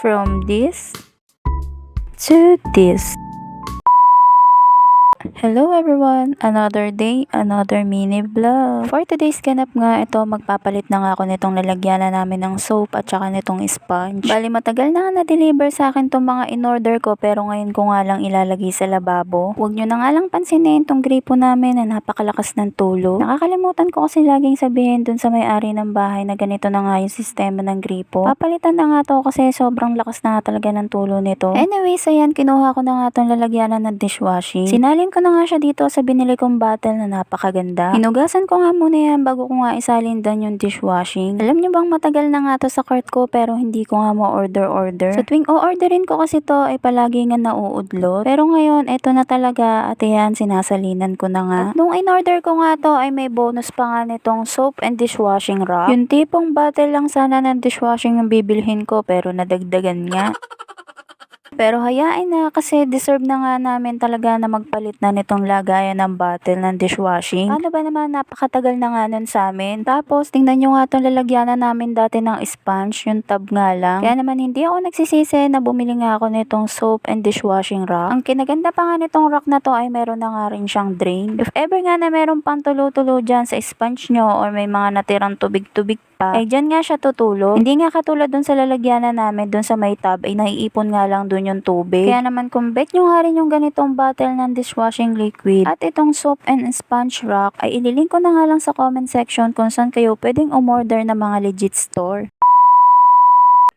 from this to this. Hello everyone! Another day, another mini vlog. For today's ganap nga, ito magpapalit na nga ako nitong lalagyanan namin ng soap at saka nitong sponge. Bali matagal na na-deliver sa akin tong mga in-order ko pero ngayon ko nga lang ilalagay sa lababo. Huwag nyo na nga lang pansinin tong gripo namin na napakalakas ng tulo. Nakakalimutan ko kasi laging sabihin dun sa may-ari ng bahay na ganito na nga yung sistema ng gripo. Papalitan na nga to kasi sobrang lakas na talaga ng tulo nito. Anyways, ayan, kinuha ko na nga tong lalagyanan ng dishwashing. Sinalin ko na nga siya dito sa binili kong bottle na napakaganda. Hinugasan ko nga muna yan bago ko nga isalin doon yung dishwashing. Alam nyo bang matagal na nga to sa cart ko pero hindi ko nga ma-order-order. Sa tuwing o-orderin ko kasi to ay palagi nga nauudlot. Pero ngayon, eto na talaga at ayan, sinasalinan ko na nga. At nung in-order ko nga to ay may bonus pa nga nitong soap and dishwashing rack. Yung tipong bottle lang sana ng dishwashing yung bibilhin ko pero nadagdagan nga. Pero hayain na kasi deserve na nga namin talaga na magpalit na nitong lagayan ng bottle ng dishwashing. Ano ba naman napakatagal na nga nun sa amin. Tapos tingnan nyo nga itong lalagyanan namin dati ng sponge, yung tab nga lang. Kaya naman hindi ako nagsisisi na bumili nga ako nitong soap and dishwashing rack. Ang kinaganda pa nga nitong rack na to ay meron na nga rin siyang drain. If ever nga na meron pang tulo-tulo dyan sa sponge nyo or may mga natirang tubig-tubig pa, ay dyan nga siya tutulog. Hindi nga katulad dun sa lalagyanan namin dun sa may tub ay naiipon nga lang dun yung tubig. Kaya naman kung bet nyo nga rin yung ganitong bottle ng dishwashing liquid at itong soap and sponge rack ay ililink ko na nga lang sa comment section kung saan kayo pwedeng umorder ng mga legit store.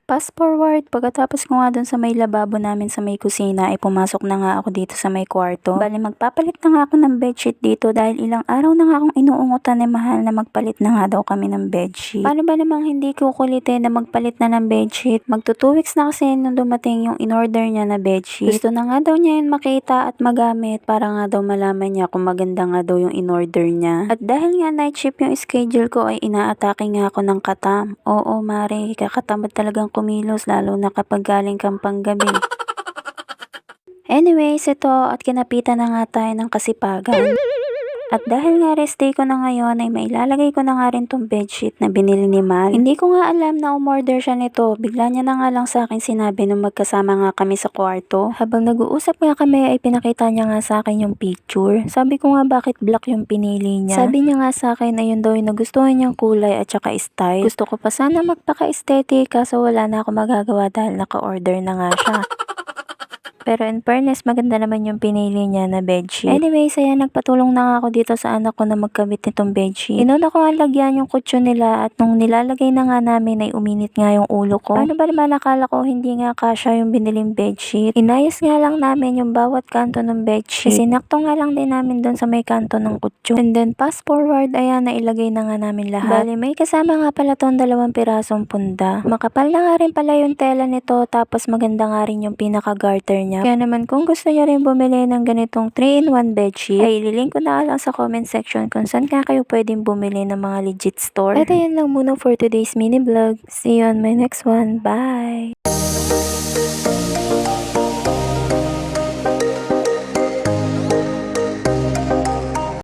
Fast forward, pagkatapos ko nga dun sa may lababo namin sa may kusina ay pumasok na nga ako dito sa may kwarto. Bali magpapalit na nga ako ng bedsheet dito dahil ilang araw na nga akong inuungutan ni Mahal na magpalit na nga daw kami ng bedsheet. Paano ba namang hindi ko kulitin na magpalit na ng bedsheet? Magto 2 weeks na kasi nung dumating yung in-order niya na bedsheet. Gusto na nga daw niya yun makita at magamit para nga daw malaman niya kung maganda nga daw yung in-order niya. At dahil nga night shift yung schedule ko ay inaatake nga ako ng katam. Oo, Mare, kakatamad talagang kumilos lalo na kapag galing kang panggabi. Anyways, ito at kinapitan na nga tayo ng kasipagan. At dahil nga rest day ko na ngayon ay mailalagay ko na nga rin tong bedsheet na binili ni Mal. Hindi ko nga alam na umorder siya nito. Bigla niya na nga lang sa akin sinabi nung magkasama nga kami sa kwarto. Habang nag-uusap nga kami ay pinakita niya nga sa akin yung picture. Sabi ko nga bakit black yung pinili niya. Sabi niya nga sa akin na yun daw yung nagustuhan niyang kulay at saka style. Gusto ko pa sana magpaka-aesthetic kaso wala na ako magagawa dahil naka-order na nga siya. Pero in fairness, maganda naman yung pinili niya na bedsheet. Anyways, ayan, nagpatulong na ako dito sa anak ko na magkabit nitong bedsheet. Inuna ko nga lagyan yung kutsyon nila at nung nilalagay na nga namin ay uminit nga yung ulo ko. Ano ba naman nakala ko hindi nga kasha yung biniling bedsheet. Inayos nga lang namin yung bawat kanto ng bedsheet. Sinakto nga lang din namin doon sa may kanto ng kutsyon. And then fast forward, ayan, nailagay na nga namin lahat. Bali, may kasama nga pala tong dalawang pirasong punda. Makapal na nga rin pala yung tela nito tapos maganda nga rin yung pinaka-garter niya. Kaya naman kung gusto niya rin bumili ng ganitong 3-in-1 bedsheet, ay ililink ko na lang sa comment section kung saan ka kayo pwedeng bumili ng mga legit store. At ayan lang muna for today's mini vlog. See you on my next one. Bye!